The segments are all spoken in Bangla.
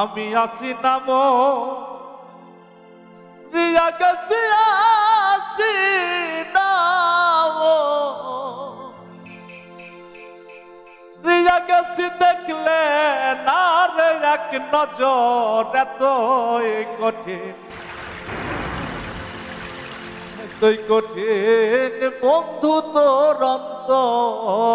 আমি আসি নাম। রিয়া গেছি আসি নাম। রিয়া গেছি দেখলে না রে এক নজর এতই কঠিন। এতই কঠিন বন্ধু তোর অন্তর।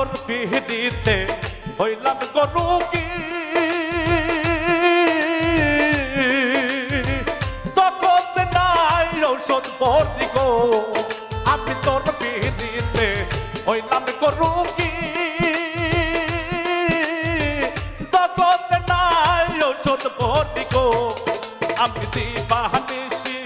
তোর পিহরিতে হইলাম গরুকি তখন নাই ঔষধ ভর্তি গো, আমি তোর পিহরিতে হইলাম গরুকি তখন নাই ঔষধ ভর্তি গো, আমি দিবানিসি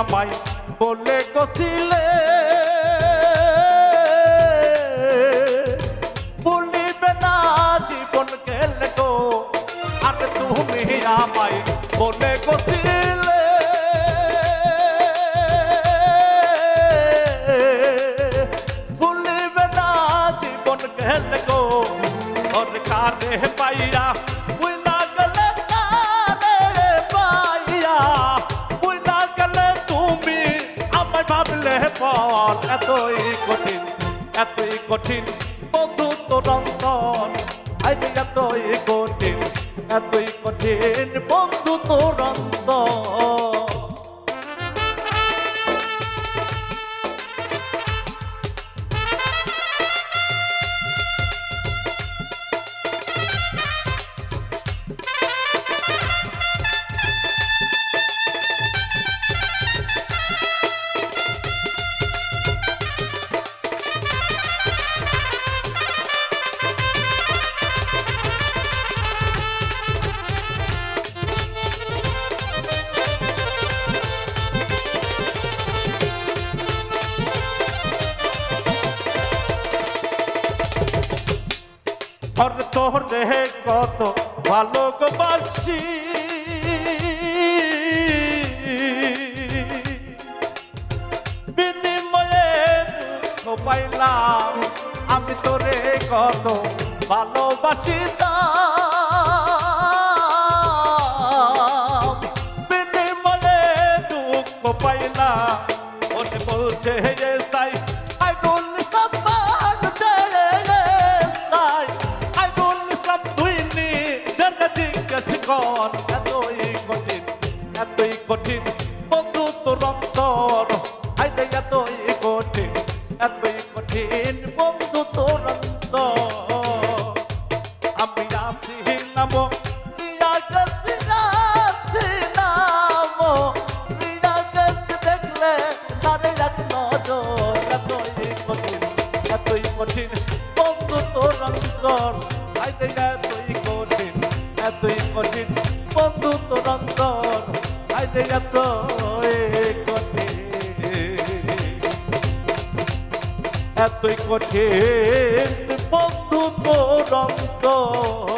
আমায় বলে গছিলে বলিবে না, জীবন গেলে গো। আর তুমি আমায় বলে গছিলে বলিবে না, জীবন গেলে গো। ওর কারে পাইয়া পর এতই কঠিন এতই কঠিন, বন্ধু তোর অন্তর এতই কঠিন এতই কঠিন, বন্ধু তোর অন্তর। আর তোরে কত ভালোবাসি। বিনিময়ে দুঃখ পাইলাম আমি তোরে কত ভালোবাসি বিনিময়ে পর হাইতে এতই কঠিন এতই কঠিন বন্ধু তোরন্ত আমি আসি নাম কঠিন বন্ধু তোর অন্তর। হাইতে এতই কঠিন এতই কঠিন বন্ধু তোর অন্তর। হাইতে এত এতই কঠিন বন্ধু তোর অন্তর।